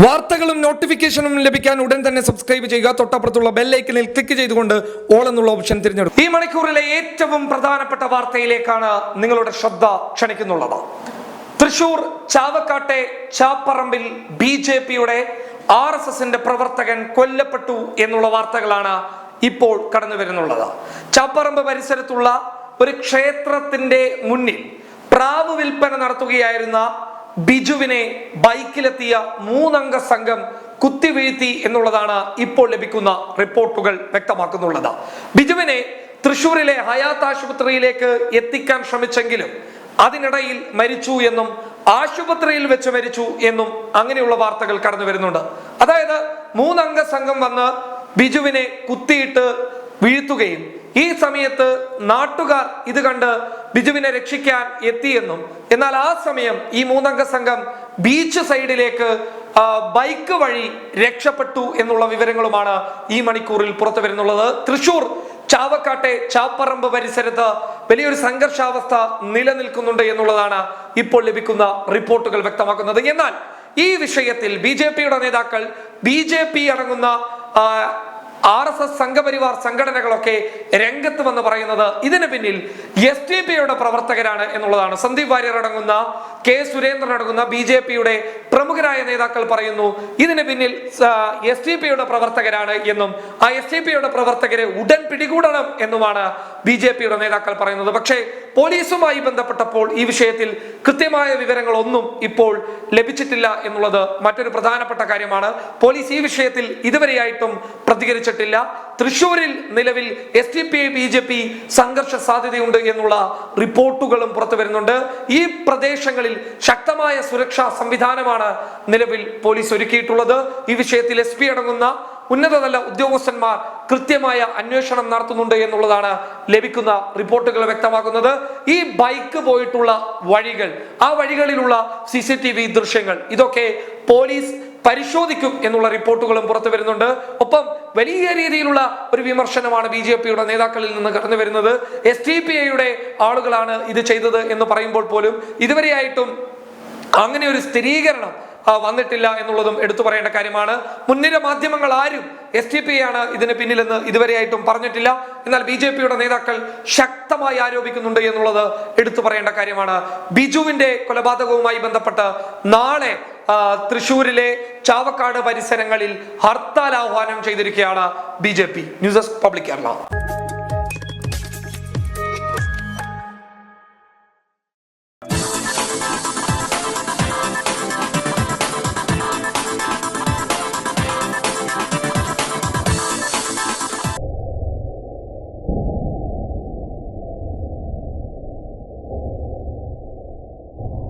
വാർത്തകളും നോട്ടിഫിക്കേഷനും ലഭിക്കാൻ ഉടൻ തന്നെ സബ്സ്ക്രൈബ് ചെയ്യുക. തൊട്ടപ്പുറത്തുള്ള ബെല്ലൈക്കനിൽ ക്ലിക്ക് ചെയ്തുകൊണ്ട് ഓൾ എന്നുള്ള ഓപ്ഷൻ തിരഞ്ഞെടുക്കും ഈ മണിക്കൂറിലെ ഏറ്റവും പ്രധാനപ്പെട്ട വാർത്തയിലേക്കാണ് നിങ്ങളുടെ ശ്രദ്ധ ക്ഷണിക്കുന്നുള്ളത്. തൃശൂർ ചാവക്കാട്ടെ ചാപ്പറമ്പിൽ ബി ജെ പിയുടെ ആർ എസ് എസിന്റെ പ്രവർത്തകൻ കൊല്ലപ്പെട്ടു എന്നുള്ള വാർത്തകളാണ് ഇപ്പോൾ കടന്നു വരുന്നുള്ളത്. ചാപ്പറമ്പ് പരിസരത്തുള്ള ഒരു ക്ഷേത്രത്തിന്റെ മുന്നിൽ പ്രാവ് വിൽപ്പന നടത്തുകയായിരുന്ന ബിജുവിനെ ബൈക്കിലെത്തിയ മൂന്നംഗ സംഘം കുത്തിവീഴ്ത്തി എന്നുള്ളതാണ് ഇപ്പോൾ ലഭിക്കുന്ന റിപ്പോർട്ടുകൾ വ്യക്തമാക്കുന്നുള്ളത്. ബിജുവിനെ തൃശൂരിലെ ഹയാത്ത് ആശുപത്രിയിലേക്ക് എത്തിക്കാൻ ശ്രമിച്ചെങ്കിലും അതിനിടയിൽ മരിച്ചു എന്നും ആശുപത്രിയിൽ വെച്ച് മരിച്ചു എന്നും അങ്ങനെയുള്ള വാർത്തകൾ കടന്നു വരുന്നുണ്ട്. അതായത് മൂന്നംഗ സംഘം വന്ന് ബിജുവിനെ കുത്തിയിട്ട് വീഴ്ത്തുകയും ഈ സമയത്ത് നാട്ടുകാർ ഇത് കണ്ട് ബിജുവിനെ രക്ഷിക്കാൻ എത്തിയെന്നും എന്നാൽ ആ സമയം ഈ മൂന്നംഗ സംഘം ബീച്ച് സൈഡിലേക്ക് ബൈക്ക് വഴി രക്ഷപ്പെട്ടു എന്നുള്ള വിവരങ്ങളുമാണ് ഈ മണിക്കൂറിൽ പുറത്തു വരുന്നുള്ളത്. തൃശൂർ ചാവക്കാട്ടെ ചാപ്പറമ്പ് പരിസരത്ത് വലിയൊരു സംഘർഷാവസ്ഥ നിലനിൽക്കുന്നുണ്ട് എന്നുള്ളതാണ് ഇപ്പോൾ ലഭിക്കുന്ന റിപ്പോർട്ടുകൾ വ്യക്തമാക്കുന്നത്. എന്നാൽ ഈ വിഷയത്തിൽ ബി ജെ പിയുടെ നേതാക്കൾ ബി ജെ പി അടങ്ങുന്ന ആർ എസ് എസ് സംഘപരിവാർ സംഘടനകളൊക്കെ രംഗത്ത് വന്ന് പറയുന്നത് ഇതിന് പിന്നിൽ എസ് ടി പിയുടെ പ്രവർത്തകരാണ് എന്നുള്ളതാണ്. സന്ദീപ് വാര്യർ അടങ്ങുന്ന കെ സുരേന്ദ്രൻ അടങ്ങുന്ന ബി ജെ പിയുടെ പ്രമുഖരായ നേതാക്കൾ പറയുന്നു ഇതിന് പിന്നിൽ എസ് ഡി പിയുടെ പ്രവർത്തകരാണ് എന്നും ആ എസ് ഡി പിയുടെ പ്രവർത്തകരെ ഉടൻ പിടികൂടണം എന്നുമാണ് ബി ജെ പിയുടെ നേതാക്കൾ പറയുന്നത്. പക്ഷേ പോലീസുമായി ബന്ധപ്പെട്ടപ്പോൾ ഈ വിഷയത്തിൽ കൃത്യമായ വിവരങ്ങളൊന്നും ഇപ്പോൾ ലഭിച്ചിട്ടില്ല എന്നുള്ളത് മറ്റൊരു പ്രധാനപ്പെട്ട കാര്യമാണ്. പോലീസ് ഈ വിഷയത്തിൽ ഇതുവരെയായിട്ടും പ്രതികരിച്ചിട്ടില്ല. തൃശൂരിൽ നിലവിൽ S D P B J P സംഘർഷ സാധ്യതയുണ്ട് എന്നുള്ള റിപ്പോർട്ടുകളും പുറത്തു വരുന്നുണ്ട് ഈ പ്രദേശങ്ങളിൽ ശക്തമായ സുരക്ഷാ സംവിധാനമാണ് നിലവിൽ പോലീസ് ഒരുക്കിയിട്ടുള്ളത്. ഈ വിഷയത്തിൽ എസ് പി അടങ്ങുന്ന ഉന്നതതല ഉദ്യോഗസ്ഥന്മാർ കൃത്യമായ അന്വേഷണം നടത്തുന്നുണ്ട് എന്നുള്ളതാണ് ലഭിക്കുന്ന റിപ്പോർട്ടുകൾ വ്യക്തമാക്കുന്നത്. ഈ ബൈക്ക് പോയിട്ടുള്ള വഴികൾ ആ വഴികളിലുള്ള സി ദൃശ്യങ്ങൾ ഇതൊക്കെ പോലീസ് പരിശോധിക്കും എന്നുള്ള റിപ്പോർട്ടുകളും പുറത്തു വരുന്നുണ്ട്. ഒപ്പം വലിയ രീതിയിലുള്ള ഒരു വിമർശനമാണ് ബി ജെ പിയുടെ നേതാക്കളിൽ നിന്ന് കടന്നു വരുന്നത്. എസ് ടി പി ഐയുടെ ആളുകളാണ് ഇത് ചെയ്തത് എന്ന് പറയുമ്പോൾ പോലും ഇതുവരെയായിട്ടും അങ്ങനെ ഒരു സ്ഥിരീകരണം വന്നിട്ടില്ല എന്നുള്ളതും എടുത്തു പറയേണ്ട കാര്യമാണ്. മുൻനിര മാധ്യമങ്ങൾ ആരും എസ് ടി പി ആണ് ഇതിന് പിന്നിലെന്ന് ഇതുവരെയായിട്ടും പറഞ്ഞിട്ടില്ല. എന്നാൽ ബി ജെ പിയുടെ നേതാക്കൾ ശക്തമായി ആരോപിക്കുന്നുണ്ട് എന്നുള്ളത് എടുത്തു പറയേണ്ട കാര്യമാണ്. ബിജുവിന്റെ കൊലപാതകവുമായി ബന്ധപ്പെട്ട് നാളെ തൃശൂരിലെ ചാവക്കാട് പരിസരങ്ങളിൽ ഹർത്താൽ ആഹ്വാനം ചെയ്തിരിക്കുകയാണ് B J P. News desk public Kerala.